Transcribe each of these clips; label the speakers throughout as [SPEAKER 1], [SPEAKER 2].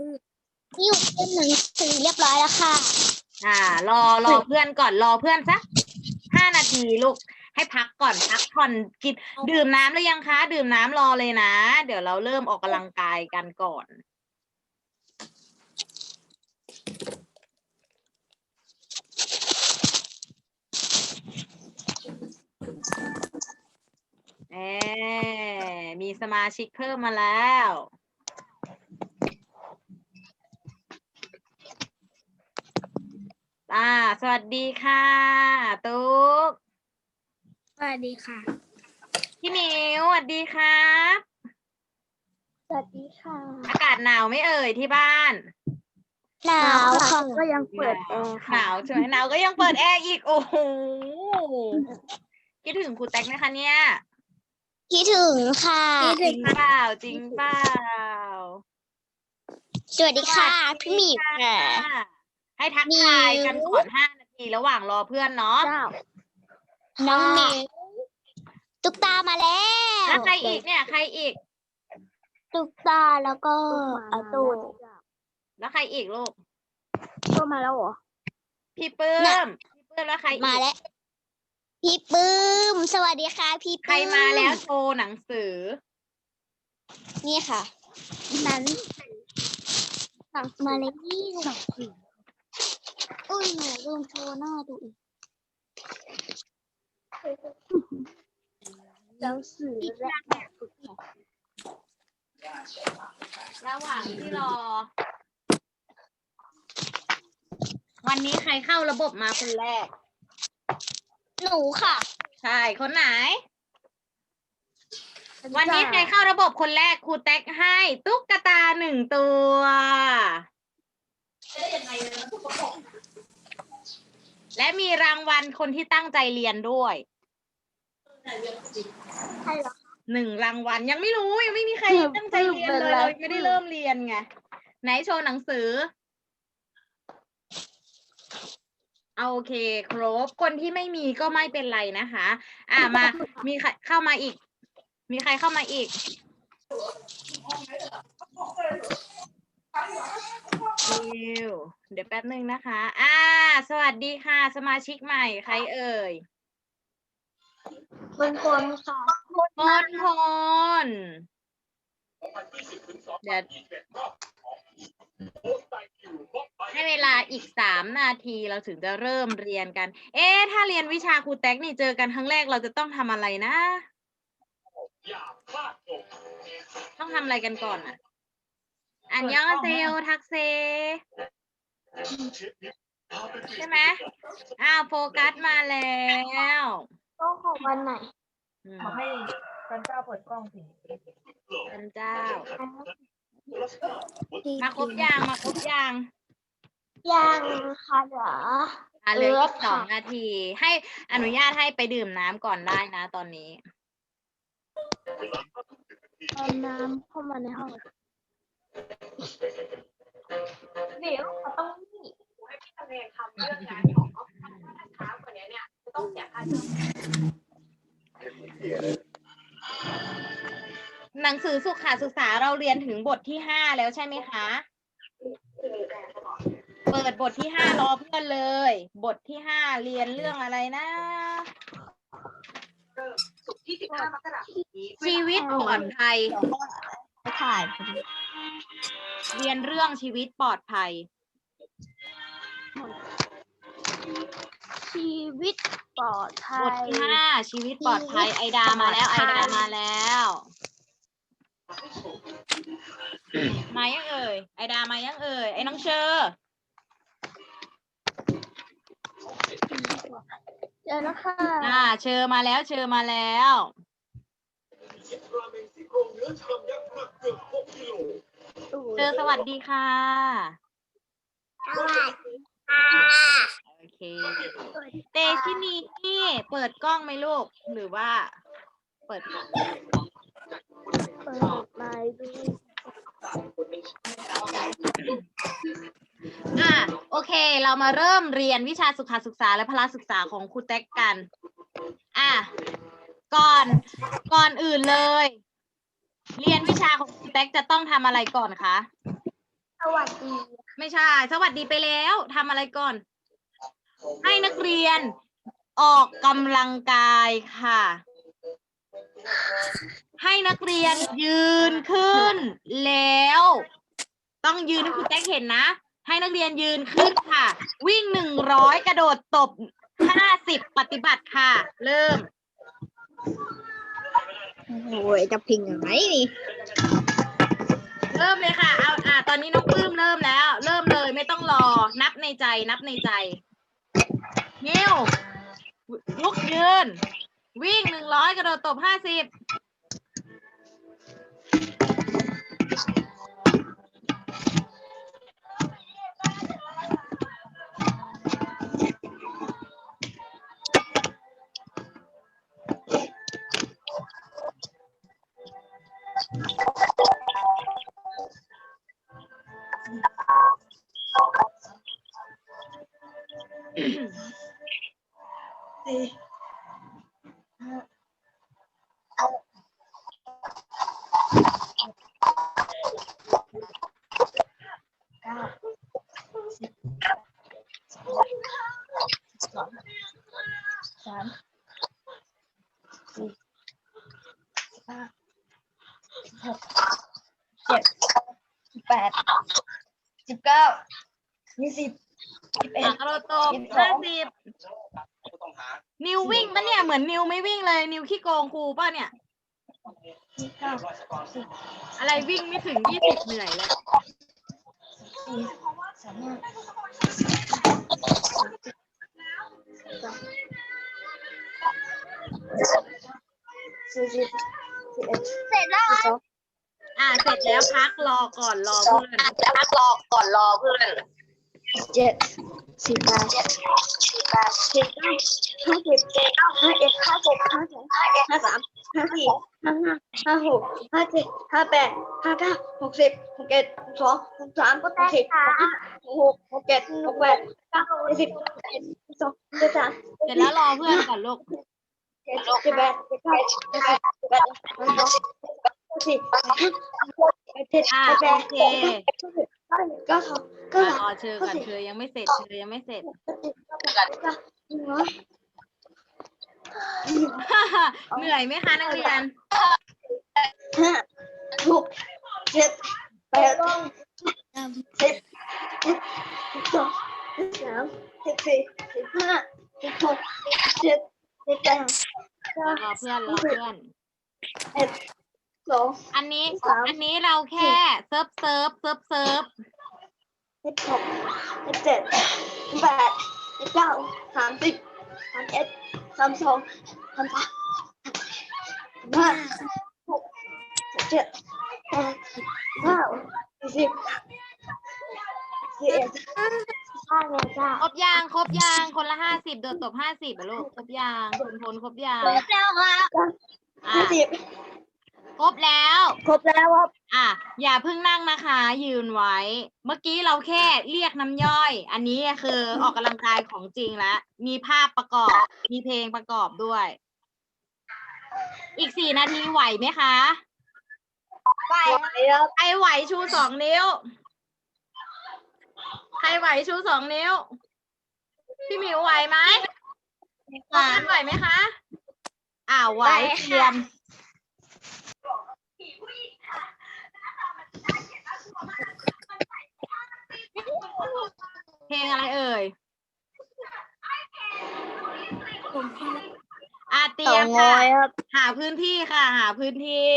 [SPEAKER 1] นี่อยู่เล่นหนังสือเรียบร้อยแล้วค่ะ
[SPEAKER 2] อ่า รอรอเพื่อนก่อนรอเพื่อนสักห้านาทีลูก ให้พักก่อนพักผ่อนกินดื่มน้ำหรือยังคะ ดื่มน้ำรอเลยนะ เดี๋ยวเราเริ่มออกกำลังกายกันก่อนเอ๊มีสมาชิกเพิ่มมาแล้ว อ่า สวัสดีค่ะตุ๊ก
[SPEAKER 1] สวัสดีค่ะ
[SPEAKER 2] พี่หมิวสวัสดีครับ
[SPEAKER 1] สวัสดีค่ะ
[SPEAKER 2] อากาศหนาวไหม่เอ่ยที่บ้าน
[SPEAKER 1] หนาวค่ะ ก็ยังเปิดแอร์
[SPEAKER 2] ห
[SPEAKER 1] ค่ะ
[SPEAKER 2] นาวใช่ไหมหนาวก็ยังเปิดแอร์อีก โอ้โหคิดถึงครูแตกไหมคะเนี่ย
[SPEAKER 1] คิดถึงค่ะ
[SPEAKER 2] จริงเปล่าจริงเปล่า
[SPEAKER 1] สวัสดีค่ะ พี่หมีค่ะ
[SPEAKER 2] ให้ทักทายกันก่อนห้านาทีระหว่างรอเพื่อนเนาะ
[SPEAKER 1] น้องหมิวตุ๊กตามาแล้
[SPEAKER 2] แล้ววใครอีกเนี่ย ใครอีก
[SPEAKER 1] ตุ๊กตาแล้วก็อาตูน
[SPEAKER 2] แล้วใครอีกลูก
[SPEAKER 1] ก็มาแล้วเหรอ
[SPEAKER 2] พี่ปื้
[SPEAKER 1] น่ะ
[SPEAKER 2] มพี่ปื้มแล้วใครอีก
[SPEAKER 1] มาแล้ว พี่ปื้ม สวัสดีค่ะ พี่
[SPEAKER 2] ใคร
[SPEAKER 1] ปื้ม
[SPEAKER 2] มาแล้วโชว์หนังสือ
[SPEAKER 1] นี่ค่ะ นั้น มาเลยนี่อุ้ ยหนูลืมโชว์หน้าตัวเองหนังสือและแบบฝึกหัด
[SPEAKER 2] ระหว่างที่รอ วันนี้ใครเข้าระบบมาคนแรก
[SPEAKER 1] หนูค่ะ
[SPEAKER 2] ใช่ คนไหน วันนี้ใครเข้าระบบคนแรกครูแท็กให้ตุ๊กตาหนึ่งตัว และมีรางวัลคนที่ตั้งใจเรียนด้วย
[SPEAKER 1] ใช่เหรอ
[SPEAKER 2] หนึ่งรางวัลยังไม่รู้ยังไม่มีใครตั้งใจเรียนเลยเรายังไม่ได้เริ่มเรียนไงไหนโชว์หนังสือเอาโอเค ครบคนที่ไม่มีก็ไม่เป็นไรนะคะ อ่ามามีใครเข้ามาอีก มีใครเข้ามาอีก นิวเดี๋ยวแป๊บหนึ่งนะคะ อ่า สวัสดีค่ะ สมาชิกใหม่ ใครเอ่ย
[SPEAKER 1] คนคนค่ะ
[SPEAKER 2] พลพลเดี๋ยวให้เวลาอีกสามนาทีเราถึงจะเริ่มเรียนกัน เอ๊ะ ถ้าเรียนวิชาครูแท็กนี่เจอกันครั้งแรกเราจะต้องทำอะไรนะ ต้องทำอะไรกันก่อนอะ อันยองอาเซโยทักเซ ใช่ไหมอ้าวโฟกัสมาแล้ว
[SPEAKER 1] ต้องของวันไหน
[SPEAKER 2] อืม
[SPEAKER 3] ขอให้จันเจ้าเปิดกล้องสิ
[SPEAKER 2] ท่านเจ้า มาครบยางมาครบยาง
[SPEAKER 1] ยังค่ะเหรอ
[SPEAKER 2] อะเหลือ
[SPEAKER 1] เอิ
[SPEAKER 2] อี
[SPEAKER 1] ร์ธ
[SPEAKER 2] กสอง
[SPEAKER 1] ค่ะ
[SPEAKER 2] นาที ให้อนุญาตให้ไปดื่มน้ำก่อนได้นะตอนนี้
[SPEAKER 1] เอาน้ำเข้ามาในห้อง
[SPEAKER 3] เดี๋ยวเขาต้องให้พี่ทำเองทำเรื่องงานของเขาทำช้ากว่านี้เนี่ยจะต้องเสียค่าเช่า
[SPEAKER 2] หนังสือสุขศึกษาเราเรียนถึงบทที่ห้าแล้วใช่ไหมคะ เปิดบทที่ห้ารอเพื่อนเลย บทที่ห้าเรียนเรื่องอะไรนะ
[SPEAKER 3] สุกร์ที่สิบห้ามกราคมนี้
[SPEAKER 2] ชีวิตปลอดภัย
[SPEAKER 1] ถ่าย
[SPEAKER 2] เรียนเรื่องชีวิตปลอดภัย
[SPEAKER 1] ชีวิตปลอดภั
[SPEAKER 2] บท
[SPEAKER 1] ย
[SPEAKER 2] ที่ห้าชีวิตปลอดภัย ไอดามาแล้ว ไอดามาแล้วมายังเอ่ยไอดามายังเอ่ยไอ้น้องเชอร์
[SPEAKER 1] เจอแล้วค่ะ
[SPEAKER 2] อ่า เชอร์มาแล้ว เชอร์มาแล้วเชอ ร์สวัสดีค่ะ
[SPEAKER 1] สวัสดีค่ะ
[SPEAKER 2] โอเค เตชินีนี่เปิดกล้องไหมลูก หรือว่า เปิดกล้อง
[SPEAKER 1] เปิดไมค์ดู
[SPEAKER 2] อะโอเค เรามาเริ่มเรียนวิชาสุขศึกษาและพละศึกษาของครูแท็กกัน อะ ก่อน ก่อนอื่นเลย เรียนวิชาของครูแท็กจะต้องทำอะไรก่อนคะ
[SPEAKER 4] สวัสดี
[SPEAKER 2] ไม่ใช่ สวัสดีไปแล้วทำอะไรก่อน ให้นักเรียนออกกำลังกายค่ะ ให้นักเรียนยืนขึ้นแล้ว ต้องยืนให้คุณแจ็คเห็นนะ ให้นักเรียนยืนขึ้นค่ะ วิ่งหนึ่งร้อยกระโดดตบห้าสิบปฏิบัติค่ะ เริ่ม
[SPEAKER 4] โอ้ยจะพิงยังไงนี่
[SPEAKER 2] เริ่มเลยค่ะเอาอ่าตอนนี้น้องปลื้มเริ่มแล้ว เริ่มเลยไม่ต้องรอ นับในใจ นับในใจนิวลุกยืน วิ่งหนึ่งร้อยกระโดดตบห้าสิบ
[SPEAKER 4] สามสี่ห้าหกเจ็ดสิบแปดสิบเก้ายี่สิบสิบเอ็
[SPEAKER 2] อะ
[SPEAKER 4] ด
[SPEAKER 2] กระโดดต บ
[SPEAKER 4] ยี่สิบสอ
[SPEAKER 2] ห้างสิบนิววิ่งปะเนี่ยเหมือนนิวไม่วิ่งเลย นิวขี้โกงครูป่ะเนี่ย
[SPEAKER 4] ยี่สิบเก้าสิบ
[SPEAKER 2] อะไรวิ่งไม่ถึงยี่สิบเหนื่อยแล้ว
[SPEAKER 4] สี่สามห้าสี่สิบสิบเอ็ดเสร็จแล้วสอง
[SPEAKER 2] อะเสร็จแล้วพักรอก่อนรอเพื่อน
[SPEAKER 5] พักรอก่อนรอเพื่อน
[SPEAKER 4] เจ็ด สิบแปดสิบแปดสิบเก้าห้าสิบเจ็ดห้าเอ็ดห้าหกห้าสองห้าสามห้าสี่ห้าห้าห้าหกห้าเจ็ดห้าแปดห้าเก้าหกสิบหกเอ็ดหกสองหกสามหกสี่หกห้าหกหกหกเจ็ดหกแปดเก้าสิบเอ็ดสองสิบสาม
[SPEAKER 2] เสร็จแล้วรอเพื่อนก่อนลูก
[SPEAKER 4] เจ็ดสิบแปดสิบเก้าสิบสิบแปดสิบสองสิบสี่สิบห้าสิบเจ็ดสิบแป
[SPEAKER 2] โอ
[SPEAKER 4] ด
[SPEAKER 2] เค
[SPEAKER 4] เก้า สองเก้า
[SPEAKER 2] อะ
[SPEAKER 4] สาม
[SPEAKER 2] รอเชอก่อนเชอยังไม่เสร็จเชอยังไม่เสร็จเหนื่อยไหมคะนักเรียน
[SPEAKER 4] ห้าหกเจ็ดแปดสิบสิบสองสิบสามสิบสี่สิบห้าสิบหกสิบเจ็ดสิบแปดเก้า ร
[SPEAKER 2] อเพื่อนรอเพื่อน
[SPEAKER 4] เอ็ด สอง
[SPEAKER 2] อันนี้
[SPEAKER 4] สาม
[SPEAKER 2] อันนี้เราแค่เซิร์ฟเซิร์ฟเซิร์ฟเซิร์ฟ
[SPEAKER 4] สิบหกสิบเจ็ดสิบแปดสิบเก้าสามสิบสามเอ็ดสามสองสามสามสามห้าหกเจ็ดแปดเก้าสิบสิบเอ็ดห้าเลยจ้า
[SPEAKER 2] ครบยางครบยางคนละห้าสิบโดดตบห้าสิบอะลูกครบยางคุณพลครบยาง
[SPEAKER 4] ครบแล้วครับ
[SPEAKER 2] อะ
[SPEAKER 4] ห้าสิบ
[SPEAKER 2] ครบแล้ว
[SPEAKER 4] ครบแล้วครับ
[SPEAKER 2] อะอย่าเพิ่งนั่งนะคะ ยืนไว้ เมื่อกี้เราแค่เรียกน้ำย่อย อันนี้คือออกกำลังกายของจริงแล้ว มีภาพประกอบ มีเพลงประกอบด้วย อีกสี่นาทีไหวไหมคะ
[SPEAKER 4] ไปครับ
[SPEAKER 2] ใครไหวชูสองนิ้ว ใครไหวชูสองนิ้ว พี่หมิวไหวไหมน้องนัทไหวไหมคะ อ่าไหวเตรียม เพลงอะไรเอ่ยอาเตรียมค่ะหาพื้นที่ค่ะ หาพื้นที่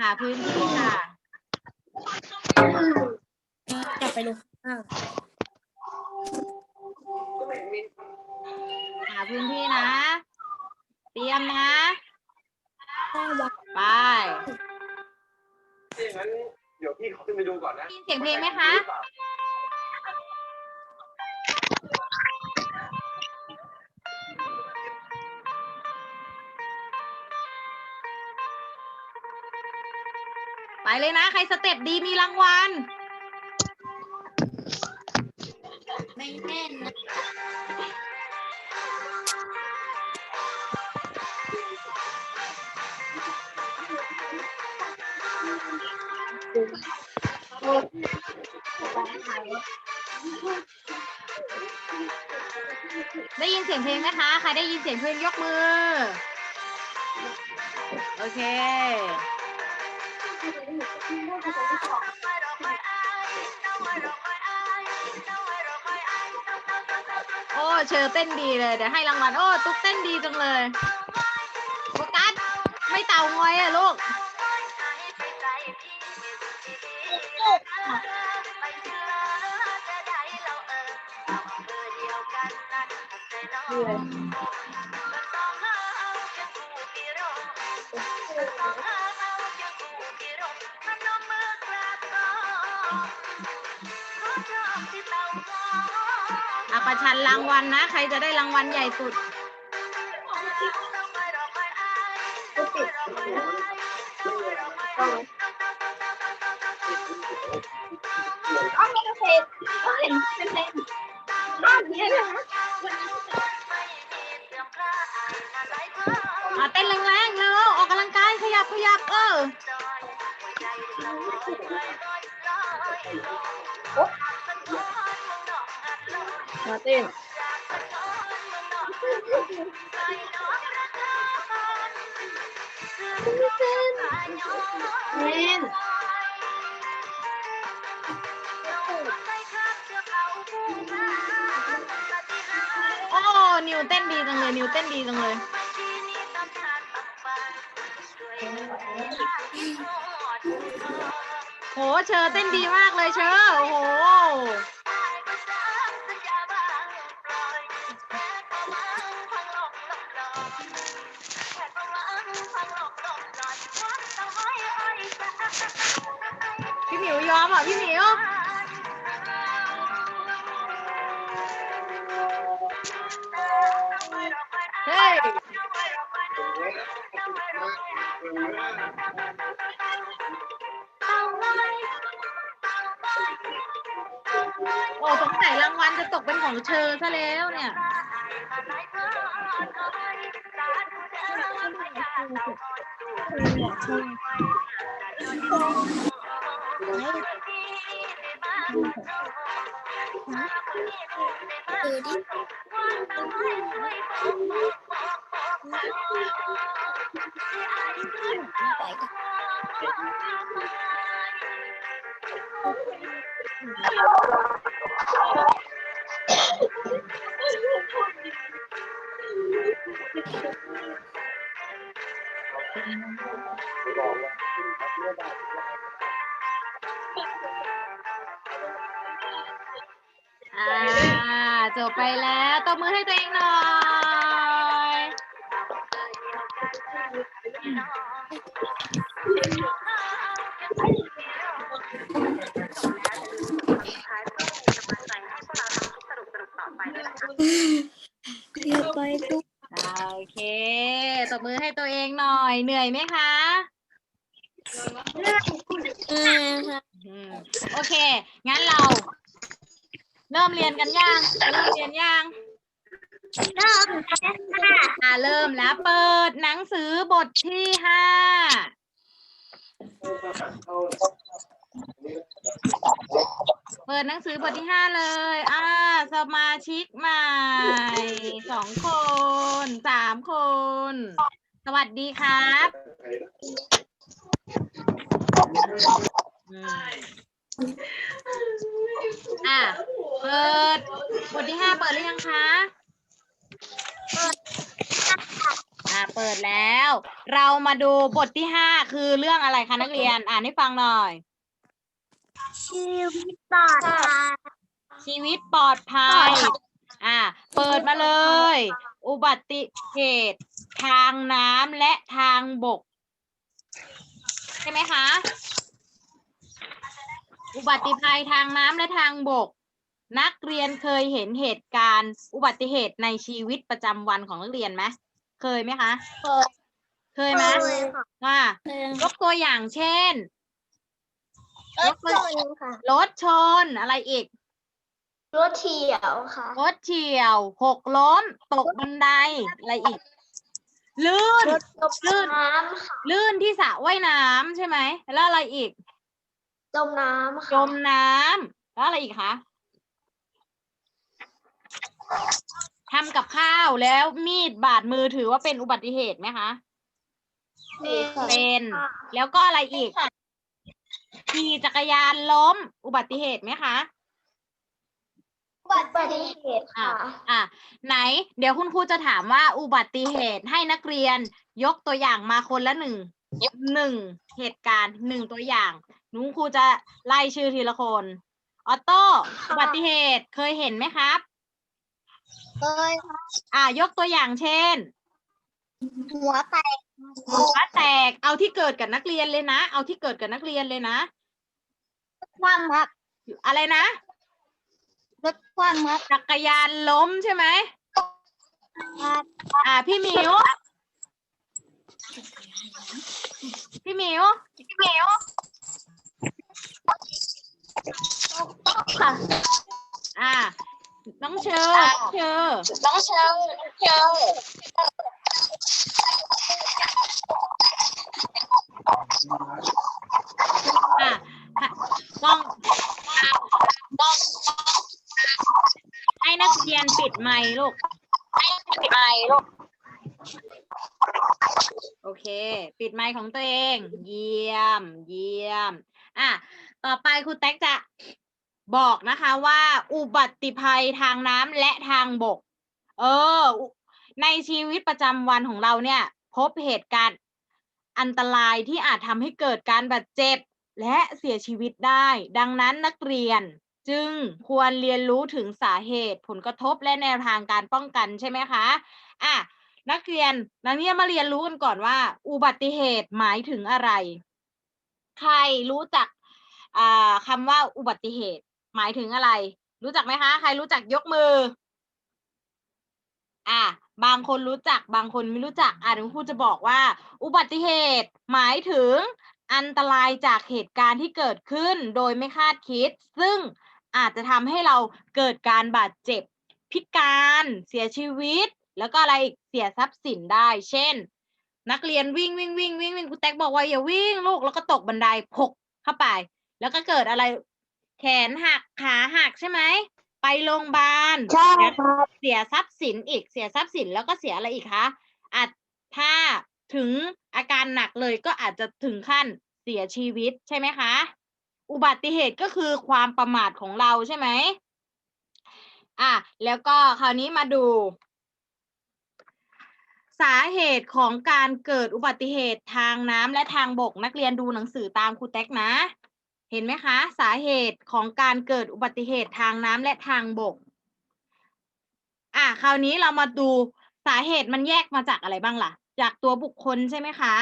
[SPEAKER 2] หาพื้นที่ค่ะ
[SPEAKER 4] จะไปลงข้าง
[SPEAKER 2] หาพื้นที่นะ เตรียมนะ
[SPEAKER 4] ข้า งวัด
[SPEAKER 2] ไป
[SPEAKER 6] งั้นเดี๋ยวพี่ขึ้นไปดูก่อนนะ
[SPEAKER 2] ได้ยินเสียงเพลงไหมคะ ไปเลยนะ ใครสเต็ปดีมีรางวัล
[SPEAKER 4] ไม่แน่นนะ
[SPEAKER 7] ได้ยินเสียงเพลงไหมคะ ใครได้ยินเสียงเพลงยกมือ โอเค โอ้เชอเต้นดีเลย เดี๋ยวให้รางวัล โอ้ ตุ๊กเต้นดีจังเลยโฟกัสไม่เต่างอยอะลูก อะประชันรางวัลนะ ใครจะได้รางวัลใหญ่สุด
[SPEAKER 2] นิวเต้
[SPEAKER 7] นดีจังเลย นิวเต้นดีจังเลย โห เชอเต้นดีมากเลยเชอโอ้โห พี่หมิว ยอมอะ พี่หมิว ของเชอซะแล้วเนี่ย
[SPEAKER 2] ดูดิ
[SPEAKER 7] เหนื่อยไหมคะ
[SPEAKER 2] อ่าค่ะ
[SPEAKER 7] อืมโอเค งั้นเรา เริ่มเรียนกันยังเริ่มเรียนยัง
[SPEAKER 2] เริ่มแล้วค่ะ
[SPEAKER 7] อ่าเริ่มแล้วเปิดหนังสือบทที่ห้าเปิดหนังสือบทที่ห้าเลย อ่า สมาชิกใหม่สองคนสามคน สวัสดีครับอืมอะ เปิดบทที่ห้าเปิดหรือยังคะ อ่าเปิดแล้ว เรามาดูบทที่ห้าคือเรื่องอะไรคะนักเรียน อ่านให้ฟังหน่อย
[SPEAKER 2] ชีวิตปลอดภัย
[SPEAKER 7] ชีวิตปลอดภัย อ่าเปิดมาเลย อุบัติเหตุ ทางน้ำและทางบก ใช่ไหมคะ อุบัติภัยทางน้ำและทางบก นักเรียนเคยเห็นเหตุการณ์ อุบัติเหตุในชีวิตประจำวันของนักเรียนไหมเคยไหมคะ
[SPEAKER 2] เคย
[SPEAKER 7] เคยไหม
[SPEAKER 2] เคยค่ะ
[SPEAKER 7] อ่า
[SPEAKER 2] เคย
[SPEAKER 7] ยกตัวอย่างเช่น
[SPEAKER 2] รถชนค่ะ
[SPEAKER 7] รถชนอะไรอีก
[SPEAKER 2] รถเฉียวค่ะ
[SPEAKER 7] รถเฉียวหกล้มตกบันไดอะไรอีก ลื่น
[SPEAKER 2] รถตกน้ำค่ะ
[SPEAKER 7] ลื่นที่สระว่ายน้ำใช่ไหม แล้วอะไรอีก
[SPEAKER 1] จมน้ำ
[SPEAKER 2] จ
[SPEAKER 1] ค่ะ
[SPEAKER 2] มน้ำแล้วอะไรอีกคะทำกับข้าวแล้วมีดบาดมือถือว่าเป็นอุบัติเหตุไหมคะเป็นแล้วก็อะไรอีก ขี่จักรยานล้มอุบัติเหตุไหมคะ
[SPEAKER 1] อุ บัติเหตุค่ะ
[SPEAKER 2] อะไหน เดี๋ยวคุณครูจะถามว่าอุบัติเหตุให้นักเรียนยกตัวอย่างมาคนละหนึ่งหนึ่งเหตุการณ์หนึ่งตัวอย่างหนุครูจะไล่ชื่อทีละคนออโต้อุบัติเหตุเคยเห็นไหมครับ
[SPEAKER 1] เคย
[SPEAKER 2] อะยกตัวอย่างเช่น
[SPEAKER 1] หัวแตก
[SPEAKER 2] หัวแตกเอาที่เกิดกับนักเรียนเลยนะ เอาที่เกิดกับนักเรียนเลยนะ
[SPEAKER 1] ความครับ
[SPEAKER 2] อะไรนะ
[SPEAKER 1] รถความครับ
[SPEAKER 2] จักรยานล้มใช่ไหมอ่า พี่หมิว พี่หมิว
[SPEAKER 1] พี่เหมียวค่ะ
[SPEAKER 2] อ่า น้องเชอร์น้องเชอร์
[SPEAKER 1] น้องเชลเชล
[SPEAKER 2] อะค่ะต้องต้องให้นักเรียนปิ ดไมค์ลูก
[SPEAKER 1] ปิดไมค์ลูก
[SPEAKER 2] โอเค ปิดไมค์ของตัวเอง เยี่ยม เยี่ยม อะ ต่อไปครูแท็กจะบอกนะคะว่า อุบัติภัยทางน้ำและทางบก เอออุในชีวิตประจำวันของเราเนี่ย พบเหตุการณ์อันตรายที่อาจทำให้เกิดการบาดเจ็บและเสียชีวิตได้ ดังนั้นนักเรียน จึงควรเรียนรู้ถึงสาเหตุ ผลกระทบและแนวทางการป้องกันใช่ไหมคะอะนักเรียนนักเรียนมาเรียนรู้กันก่อนว่า อุบัติเหตุหมายถึงอะไร ใครรู้จักอ่าคำว่าอุบัติเหตุ หมายถึงอะไร รู้จักไหมคะ ใครรู้จักยกมือ อะบางคนรู้จักบางคนไม่รู้จักอะเดี๋ยวครูจะบอกว่า อุบัติเหตุหมายถึงอันตรายจากเหตุการณ์ที่เกิดขึ้นโดยไม่คาดคิด ซึ่ง อาจจะทำให้เราเกิดการบาดเจ็บพิการเสียชีวิต แล้วก็อะไรอีกเสียทรัพย์สินได้ เช่น นักเรียนวิ่งวิ่งวิ่งวิ่งวิ่งครูแตกบอกว่าอย่าวิ่งลูกแล้วก็ตกบันไดพกเข้าไป แล้วก็เกิดอะไรแขนหักขาหักใช่ไหมไปโรงพยาบาล
[SPEAKER 1] ใช่
[SPEAKER 2] แล้ว
[SPEAKER 1] ครับ
[SPEAKER 2] เสียทรัพย์สินอีกเสียทรัพย์สินแล้วก็เสียอะไรอีกคะอาจถ้าถึงอาการหนักเลยก็อาจจะถึงขั้นเสียชีวิตใช่ไหมคะ อุบัติเหตุก็คือความประมาทของเราใช่ไหมอะแล้วก็คราวนี้มาดู สาเหตุของการเกิดอุบัติเหตุทางน้ำและทางบกนักเรียนดูหนังสือตามครูแท็กนะ เห็นไหมคะ สาเหตุของการเกิดอุบัติเหตุทางน้ำและทางบกอะคราวนี้เรามาดูสาเหตุมันแยกมาจากอะไรบ้างล่ะ จากตัวบุคคลใช่ไหมคะ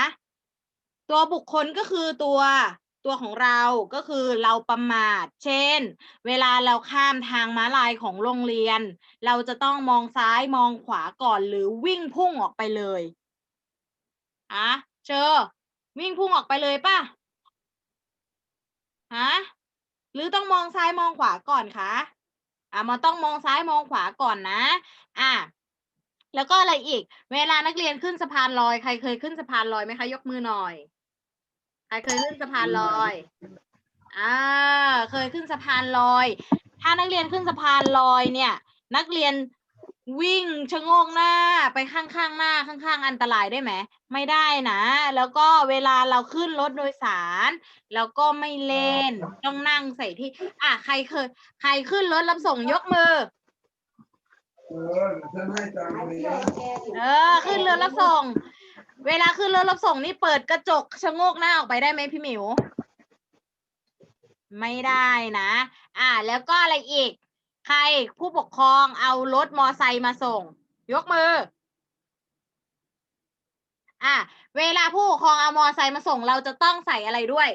[SPEAKER 2] ตัวบุคคลก็คือตัว ตัวของเราก็คือเราประมาท เช่น เวลาเราข้ามทางม้าลายของโรงเรียน เราจะต้องมองซ้ายมองขวาก่อนหรือวิ่งพุ่งออกไปเลยอะเชอวิ่งพุ่งออกไปเลยป่ะฮะหรือต้องมองซ้ายมองขวาก่อนคะอะมันต้องมองซ้ายมองขวาก่อนนะ อะแล้วก็อะไรอีก เวลานักเรียนขึ้นสะพานลอยใครเคยขึ้นสะพานลอยไหมคะ ยกมือหน่อย ใครเคยขึ้นสะพานลอย อ่า เคยขึ้นสะพานลอย ถ้านักเรียนขึ้นสะพานลอยเนี่ย นักเรียนวิ่งชะโงกหน้าไปข้างๆหน้าข้างๆ อันตรายได้ไหม ไม่ได้นะ แล้วก็เวลาเราขึ้นรถโดยสารแล้วก็ไม่เล่น ต้องนั่งใส่ที่ อะใครเคย ใครขึ้นรถรับส่งยกมือ
[SPEAKER 6] เออฉันให้ตังค์นี้
[SPEAKER 2] เออ ขึ้นรถรับส่ง เวลาขึ้นรถรับส่งนี่เปิดกระจกชะโงกหน้าออกไปได้ไหมพี่หมิว ไม่ได้นะ อ่า แล้วก็อะไรอีก ใครผู้ปกครองเอารถมอไซค์มาส่ง ยกมือ อะเวลาผู้ปกครองเอามอไซค์มาส่งเราจะต้องใส่อะไรด้วย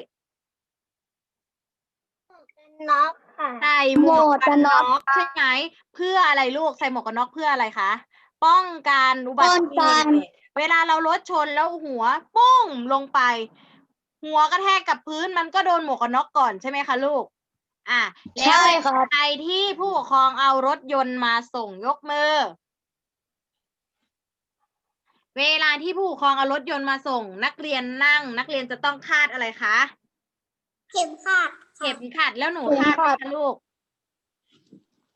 [SPEAKER 1] น็อกค่ะ
[SPEAKER 2] ใส่หมวกกัน
[SPEAKER 1] หมวกกันน็
[SPEAKER 2] น็
[SPEAKER 1] อ
[SPEAKER 2] อกกใช่ไหมเพื่ออะไรลูกใส่หมวกกันน็อกเพื่ออะไรคะป้องกันอุบัติ
[SPEAKER 1] ป้อง
[SPEAKER 2] เห
[SPEAKER 1] กัน
[SPEAKER 2] ตุ เวลาเรารถชนแล้วหัวปุ้งลงไป หัวกระแทกกับพื้นมันก็โดนหมวกกันน็อกก่อนใช่ไหมคะลูก อะแล้ว
[SPEAKER 1] ใช่ครับ
[SPEAKER 2] ใครที่ผู้ปกครองเอารถยนต์มาส่งยกมือ เวลาที่ผู้ปกครองเอารถยนต์มาส่ง นักเรียนนั่ง นักเรียนจะต้องคาดอะไรคะ
[SPEAKER 1] เข็มขัด
[SPEAKER 2] ข็มขัดแล้วหนูคาดไหมคะลูก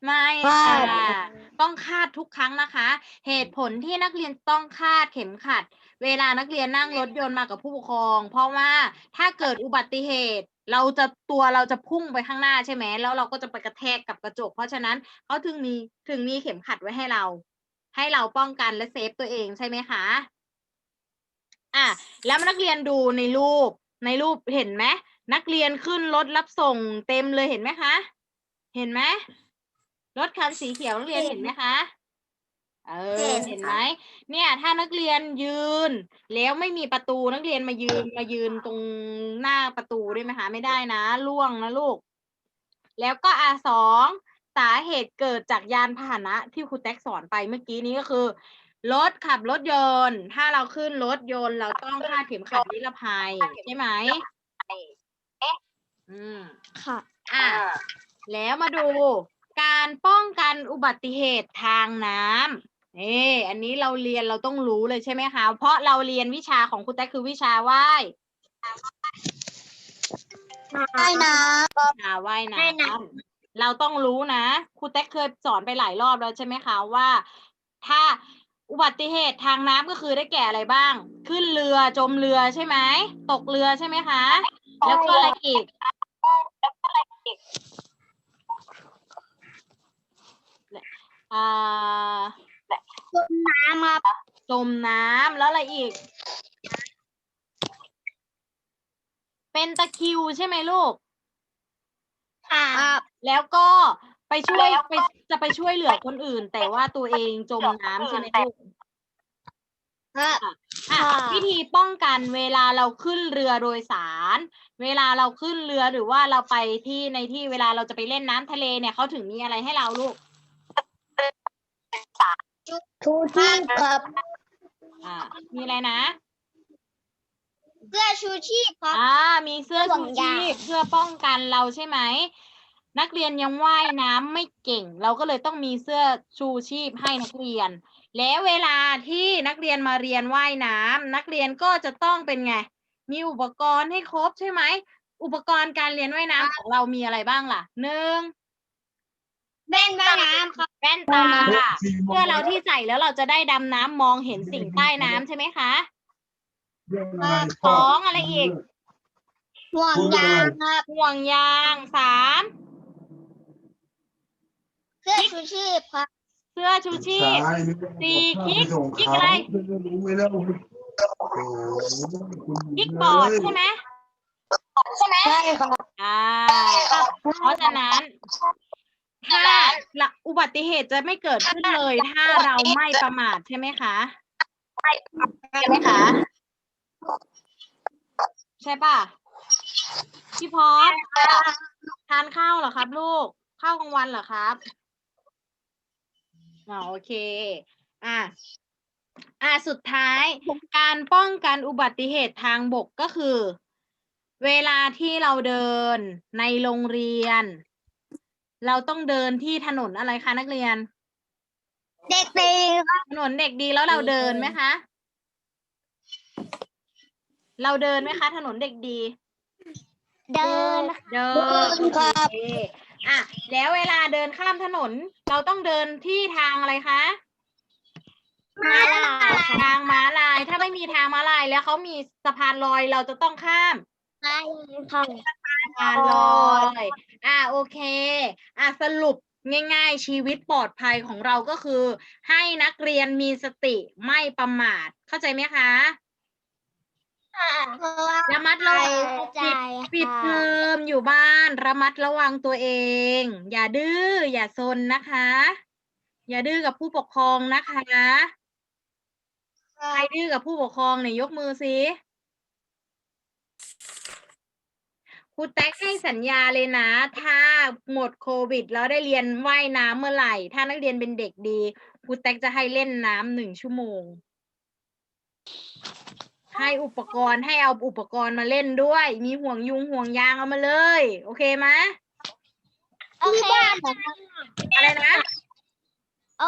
[SPEAKER 2] ไม่
[SPEAKER 1] คา
[SPEAKER 2] ค่ะ
[SPEAKER 1] ด
[SPEAKER 2] ต้องคาดทุกครั้งนะคะ เหตุผลที่นักเรียนต้องคาดเข็มขัด เวลานักเรียนนั่งรถยนต์มากับผู้ปกครอง เพราะว่าถ้าเกิดอุบัติเหตุ เราจะตัวเราจะพุ่งไปข้างหน้าใช่ไหมแล้วเราก็จะไปกระแทกกับกระจก เพราะฉะนั้นเขาถึงมีถึงมีเข็มขัดไว้ให้เรา ให้เราป้องกันและเซฟตัวเองใช่ไหมคะอะแล้วนักเรียนดูในรูปในรูปเห็นไหมนักเรียนขึ้นรถรับส่งเต็มเลยเห็นไหมคะ เห็นไหม รถคันสีเขียวนักเรียนเห็นไหมคะ เออ เห็นไหม เนี่ย ถ้านักเรียนยืน แล้วไม่มีประตูนักเรียนมายืนมายืนตรงหน้าประตูได้ไหมคะ ไม่ได้นะล่วงนะลูก แล้วก็อาสองสาเหตุเกิดจากยานพาหนะที่ครูแท็กสอนไปเมื่อกี้นี้ก็คือรถขับรถยนต์ ถ้าเราขึ้นรถยนต์ เราต้องคาดเข็มขัดนิรภัยใช่ไหมอืม
[SPEAKER 1] ค่ะ
[SPEAKER 2] อะ แล้วมาดู การป้องกันอุบัติเหตุทางน้ำนี่อันนี้เราเรียนเราต้องรู้เลยใช่ไหมคะ เพราะเราเรียนวิชาของคุณแต๊กคือวิชาว่าย
[SPEAKER 1] ได้นะ
[SPEAKER 2] วิชาว่ายน้
[SPEAKER 1] ว่ายน้ำ
[SPEAKER 2] เราต้องรู้นะครูแต๊กเคยสอนไปหลายรอบแล้วใช่ไหมคะว่า ถ้าอุบัติเหตุทางน้ำก็คือได้แก่อะไรบ้าง ขึ้นเรือจมเรือใช่ไหมตกเรือใช่ไหมคะ แล้วก็อะไรอีก อ่า
[SPEAKER 1] น้ำครับ
[SPEAKER 2] จมน้ำแล้วอะไรอีก เป็นตะคริวใช่ไหมลูก
[SPEAKER 1] ค่ะ
[SPEAKER 2] แล้วก็ไปช่วยไปจะไปช่วยเหลือคนอื่น แต่ว่าตัวเองจมน้ำใช่ไหมลูก
[SPEAKER 1] ครับ
[SPEAKER 2] อะ
[SPEAKER 1] ค่ะ
[SPEAKER 2] วิธีป้องกันเวลาเราขึ้นเรือโดยสาร เวลาเราขึ้นเรือหรือว่าเราไปที่ในที่เวลาเราจะไปเล่นน้ำทะเลเนี่ยเขาถึงมีอะไรให้เราลูก
[SPEAKER 1] ทูชีพครับ
[SPEAKER 2] อ่า มีอะไรนะ
[SPEAKER 1] เสื้อชูชีพครับ
[SPEAKER 2] อ่า มีเสื้อ
[SPEAKER 1] ห่
[SPEAKER 2] ชู
[SPEAKER 1] วง
[SPEAKER 2] ชี
[SPEAKER 1] ยาง
[SPEAKER 2] พเพื่อป้องกันเราใช่ไหม นักเรียนยังว่ายน้ำไม่เก่ง เราก็เลยต้องมีเสื้อชูชีพให้นักเรียน แล้วเวลาที่นักเรียนมาเรียนว่ายน้ำนักเรียนก็จะต้องเป็นไง มีอุปกรณ์ให้ครบใช่ไหม อุปกรณ์การเรียนว่ายน้ำของเรามีอะไรบ้างล่ะหนึ่ง
[SPEAKER 1] แว่นว่ายน้ำครับ
[SPEAKER 2] แว่นตาเพื่อเราที่ใส่แล้วเราจะได้ดำน้ำมองเห็นสิ่งใต้น้ำใช่ไหมคะสองอะไรอีก
[SPEAKER 1] ห่วงยางครับ
[SPEAKER 2] ห่วงยางสาม
[SPEAKER 1] เสื้อชูชีพครับ
[SPEAKER 2] เสื้อชูชีพสี่กิ๊กกิ๊กอะไร
[SPEAKER 6] รู้ไหมแล้ว
[SPEAKER 2] กิ๊กบอร์ดใช่ไหม
[SPEAKER 1] ใช่ครับ
[SPEAKER 2] อ่าเพราะฉะนั้น ถ้าละอุบัติเหตุจะไม่เกิดขึ้นเลย ถ้าเราไม่ประมาทใช่ไหมคะใช่ไหมคะ ใช่ป่ะพี่พอสทานข้าวเหรอครับ ลูกข้าวกลางวันเหรอครับอ๋อโอเค อะอะสุดท้าย การป้องกันอุบัติเหตุทางบกก็คือ เวลาที่เราเดินในโรงเรียน เราต้องเดินที่ถนนอะไรคะนักเรียน
[SPEAKER 1] เด็กตีครับ
[SPEAKER 2] ถนนเด็กดีแล้วเราเดินไหมคะ เราเดินไหมคะ ถนนเด็กดี
[SPEAKER 1] เดิน
[SPEAKER 2] เดิน
[SPEAKER 1] เดินครับ
[SPEAKER 2] โอเคอะแล้วเวลาเดินข้ามถนน เราต้องเดินที่ทางอะไรคะ
[SPEAKER 1] มาลาย
[SPEAKER 2] ทางม้าลาย ถ้าไม่มีทางม้าลายแล้วเขามีสะพานลอยเราจะต้องข้าม
[SPEAKER 1] ครับ
[SPEAKER 2] สะพานลอย อะโอเคอะสรุปง่ายๆ ชีวิตปลอดภัยของเราก็คือ ให้นักเรียนมีสติไม่ประมาท เข้าใจไหมคะระมัดระวัง
[SPEAKER 1] เข้าใจ
[SPEAKER 2] ปิด
[SPEAKER 1] ค่ะ
[SPEAKER 2] เทอมอยู่บ้าน ระมัดระวังตัวเอง อย่าดื้ออย่าซนนะคะ อย่าดื้อกับผู้ปกครองนะคะใครดื้อกับผู้ปกครองเนี่ยยกมือสิค รูแท็กให้สัญญาเลยนะ ถ้าหมดโควิด แล้วได้เรียนว่ายน้ำเมื่อไหร่ ถ้านักเรียนเป็นเด็กดีครูแท็กจะให้เล่นน้ำหนึ่งชั่วโมง ให้อุปกรณ์ให้เอาอุปกรณ์มาเล่นด้วย มีห่วงยุงห่วงยางเอามาเลย โอเคไหม
[SPEAKER 1] โอเค
[SPEAKER 2] อะไรนะ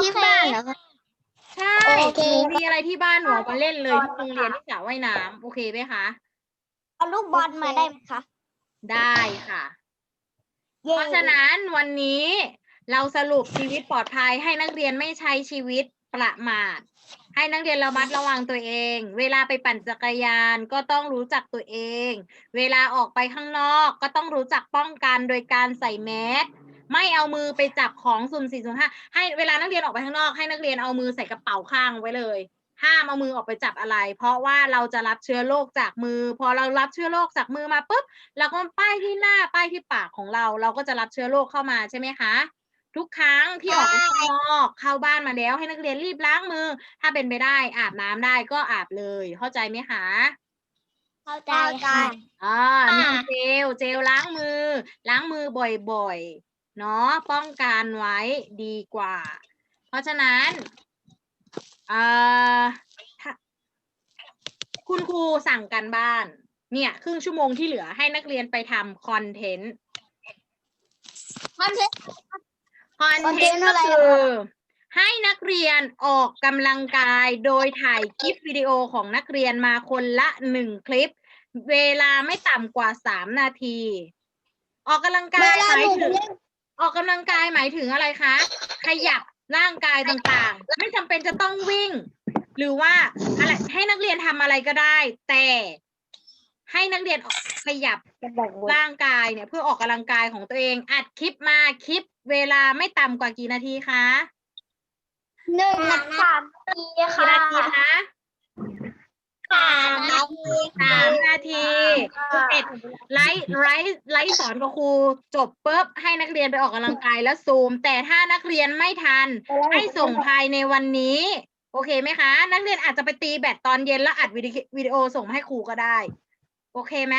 [SPEAKER 1] ที่บ้านเหรอครับ
[SPEAKER 2] ใช่
[SPEAKER 1] โอเค
[SPEAKER 2] หนูมีอะไรที่บ้านหนูเอามาเล่นเลยที่โรงเรียนที่สระว่ายน้ำโอเคไหมคะ
[SPEAKER 1] เอาลูกบอลมาได้ไหมคะ
[SPEAKER 2] ได้ค่ะ เพราะฉะนั้นวันนี้เราสรุปชีวิตปลอดภัยให้นักเรียนไม่ใช้ชีวิตประมาท ให้นักเรียนระมัดระวังตัวเอง เวลาไปปั่นจักรยานก็ต้องรู้จักตัวเอง เวลาออกไปข้างนอกก็ต้องรู้จักป้องกันโดยการใส่แมสไม่เอามือไปจับของสุ่มสี่สุ่มห้าให้เวลานักเรียนออกไปข้างนอกให้นักเรียนเอามือใส่กระเป๋าข้างไว้เลย ห้ามเอามือออกไปจับอะไร เพราะว่าเราจะรับเชื้อโรคจากมือ พอเรารับเชื้อโรคจากมือมาปุ๊บแล้วก็ป้ายที่หน้าป้ายที่ปากของเรา เราก็จะรับเชื้อโรคเข้ามาใช่ไหมคะทุกครั้งที่ออกไปข้างนอกเข้าบ้านมาแล้วให้นักเรียนรีบล้างมือ ถ้าเป็นไปได้อาบน้ำได้ก็อาบเลย เข้าใจไหมคะ
[SPEAKER 1] เข้าใจค่ะ
[SPEAKER 2] อ่ามีเจลเจลล้างมือ ล้างมือบ่อยๆเนาะป้องกันไว้ดีกว่า เพราะฉะนั้น อ่าถ้าคุณครูสั่งการบ้าน เนี่ย ครึ่งชั่วโมงที่เหลือให้นักเรียนไปทำคอนเทนต์
[SPEAKER 1] คอนเทนต์
[SPEAKER 2] คอน
[SPEAKER 1] คอน
[SPEAKER 2] เท
[SPEAKER 1] เท
[SPEAKER 2] น
[SPEAKER 1] นต์
[SPEAKER 2] ต์
[SPEAKER 1] อะ
[SPEAKER 2] ก็
[SPEAKER 1] ไร
[SPEAKER 2] คือ ให้นักเรียนออกกำลังกายโดยถ่ายคลิปวิดีโอของนักเรียนมาคนละหนึ่งคลิป เวลาไม่ต่ำกว่าสามนาที ออกกำลังกา
[SPEAKER 1] เวยลา
[SPEAKER 2] หมาย
[SPEAKER 1] หนู
[SPEAKER 2] ถึง
[SPEAKER 1] เล่น
[SPEAKER 2] ออกกำลังกายหมายถึงอะไรคะ ขยับ ร่างกายต่างๆ ไม่จำเป็นจะต้องวิ่ง หรือว่าอะไรให้นักเรียนทำอะไรก็ได้ แต่ให้นักเรียนออกขยับ
[SPEAKER 1] จะบอกว่า
[SPEAKER 2] ร่างกายเนี่ย เพื่อออกกำลังกายของตัวเอง อัดคลิปมาคลิปเวลาไม่ต่ำกว่ากี่นาทีคะ
[SPEAKER 1] หนึ่งนาทีสามนาที
[SPEAKER 2] กี่
[SPEAKER 1] ค่ะ
[SPEAKER 2] นาทีคะ
[SPEAKER 1] สามนาที
[SPEAKER 2] สามนาทีเอ็ดไลฟ์ไลฟ์ไลฟ์สอนกับครูจบปุ๊บให้นักเรียนไปออกกำลังกายแล้วซูม แต่ถ้านักเรียนไม่ทัน ให้ส่งภายในวันนี้ โอเคไหมคะ นักเรียนอาจจะไปตีแบตตอนเย็นแล้วอัดวิดีวิดีโอส่งมาให้ครูก็ได้ โอเคไหม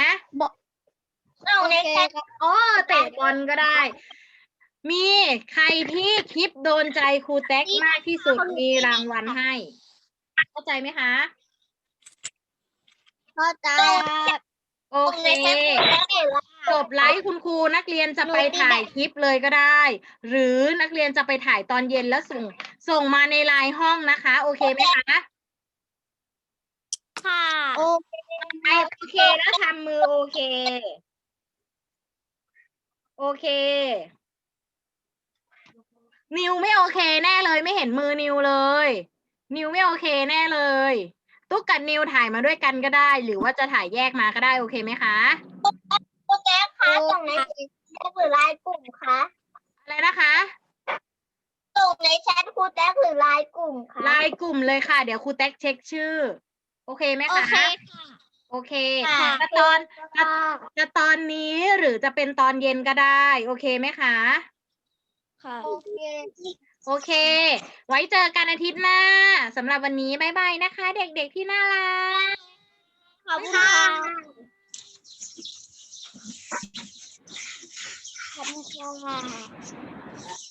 [SPEAKER 1] เอาในแค่
[SPEAKER 2] อ๋อเตะบอลก็ได้ มีใครที่คลิปโดนใจครูแท็กมากที่สุดมีรางวัลให้ เข้าใจไหมคะ
[SPEAKER 1] เข้าใจ
[SPEAKER 2] โอเค จบไลฟ์คุณครูนักเรียนจะไปถ่ายคลิปเลยก็ได้ หรือนักเรียนจะไปถ่ายตอนเย็นแล้วส่งส่งมาในไลน์ห้องนะคะ โอเคไหมคะ
[SPEAKER 1] ค่ะโอ
[SPEAKER 2] ใครโอเคแล้วทำมือโอเค โอเค นิวไม่โอเคแน่เลยไม่เห็นมือนิวเลย นิวไม่โอเคแน่เลย ตุ๊กกับนิวถ่ายมาด้วยกันก็ได้ หรือว่าจะถ่ายแยกมาก็ได้โอเคไหมคะ
[SPEAKER 1] ครูแจ๊คคะส่งในแชทหรือไลน์กลุ่มคะ
[SPEAKER 2] อะไรนะคะ
[SPEAKER 1] ส่งในแชทครูแจ๊คหรือไลน์กลุ่มคะ
[SPEAKER 2] ไลน์กลุ่มเลยค่ะ เดี๋ยวครูแท็กเช็คชื่อ โอเคไหม
[SPEAKER 1] โอ
[SPEAKER 2] คะ
[SPEAKER 1] เคค่ะ
[SPEAKER 2] โอเค
[SPEAKER 1] ค่ะ
[SPEAKER 2] จะตอนจะจะตอนนี้หรือจะเป็นตอนเย็นก็ได้ โอเคไหมคะ
[SPEAKER 1] ค่ะ โอเค
[SPEAKER 2] โอเค ไว้เจอกันอาทิตย์หน้าสำหรับวันนี้บ๊ายบายนะคะ เด็กๆที่น่ารัก
[SPEAKER 1] ขอบคุณค่ะ ขอบคุณค่ะ